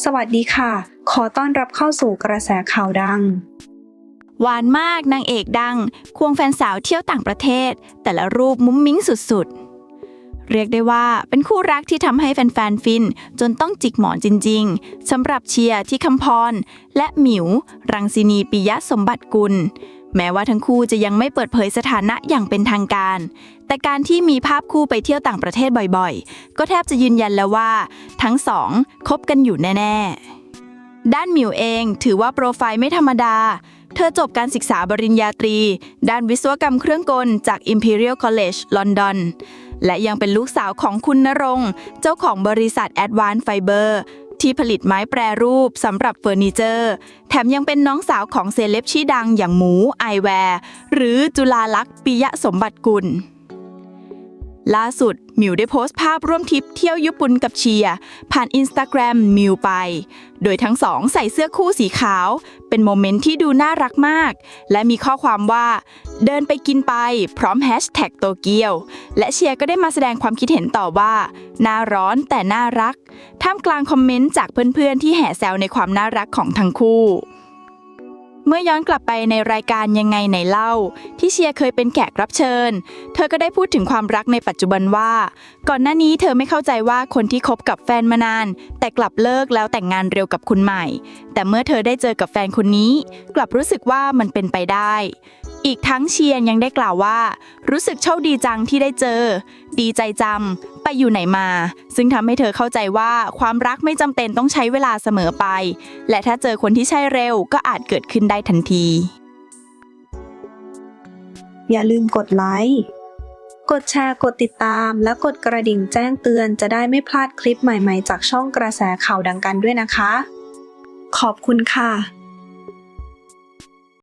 สวัสดีค่ะ ขอต้อนรับเข้าสู่กระแสข่าวดัง หวานมากนางเอกดัง ควงแฟนสาวเที่ยวต่างประเทศ แต่ละรูปมุ้งมิ้งสุดๆ เรียกได้ว่าเป็นคู่รักที่ทำให้แฟนๆฟิน จนต้องจิกหมอนจริงๆสำหรับเชียร์ที่คำพร และหมิว รังสินีปิยะสมบัติกุล แม้ว่าทั้งคู่จะยังไม่เปิดเผยสถานะอย่างเป็นทางการ แต่การที่มีภาพคู่ไปเที่ยวต่างประเทศบ่อยๆ ก็แทบจะยืนยันแล้วว่า ทั้งสองคบกันอยู่แน่ ๆ ด้านหมิวเองถือว่าโปรไฟล์ไม่ธรรมดา เธอจบการศึกษาบริญญาตรี ด้านวิศวกรรมเครื่องกลจาก Imperial College ลอนดอนและยังเป็นลูกสาวของคุณนรงค์เจ้าของบริษัท Advanced Fiber ที่ผลิตไม้แปรรูปสำหรับเฟอร์นิเจอร์ แถมยังเป็นน้องสาวของเซเลบชื่อดังอย่างหมูไอแวร์ หรือจุลาลักษณ์ปิยะสมบัติกุล ล่าสุดมิวได้โพสต์ภาพร่วมทริปเที่ยวญี่ปุ่นกับเชียร์ผ่านอินสตาแกรมมิวไป โดยทั้งสองใส่เสื้อคู่สีขาว เป็นโมเมนต์ที่ดูน่ารักมาก และมีข้อความว่า เดินไปกินไปพร้อมแฮชแท็กโตเกียว และเชียร์ก็ได้มาแสดงความคิดเห็นต่อว่าน่าร้อนแต่น่ารัก ท่ามกลางคอมเมนต์จากเพื่อนๆที่แห่แซวในความน่ารักของทั้งคู่ มื่อย้อนกลับไปในรายการยังไงไหนเล่า ที่เชียร์เคยเป็นแขกรับเชิญ เธอก็ได้พูดถึงความรักในปัจจุบันว่า ก่อนหน้านี้เธอไม่เข้าใจว่าคนที่คบกับแฟนมานาน แต่กลับเลิกแล้วแต่งงานเร็วกับคุณใหม่ แต่เมื่อเธอได้เจอกับแฟนคนนี้ กลับรู้สึกว่ามันเป็นไปได้ อีกทั้งเชียร์ยังได้กล่าวว่า รู้สึกโชคดีจังที่ได้เจอ ดีใจจำ ไปอยู่ไหนมา ซึ่งทำให้เธอเข้าใจว่าความรักไม่จำเป็นต้องใช้เวลาเสมอไป และถ้าเจอคนที่ใช่เร็วก็อาจเกิดขึ้นได้ทันที อย่าลืมกดไลค์ กดแชร์ กดติดตาม และกดกระดิ่งแจ้งเตือนจะได้ไม่พลาดคลิปใหม่ๆ จากช่องกระแสข่าวดังกันด้วยนะคะ ขอบคุณค่ะ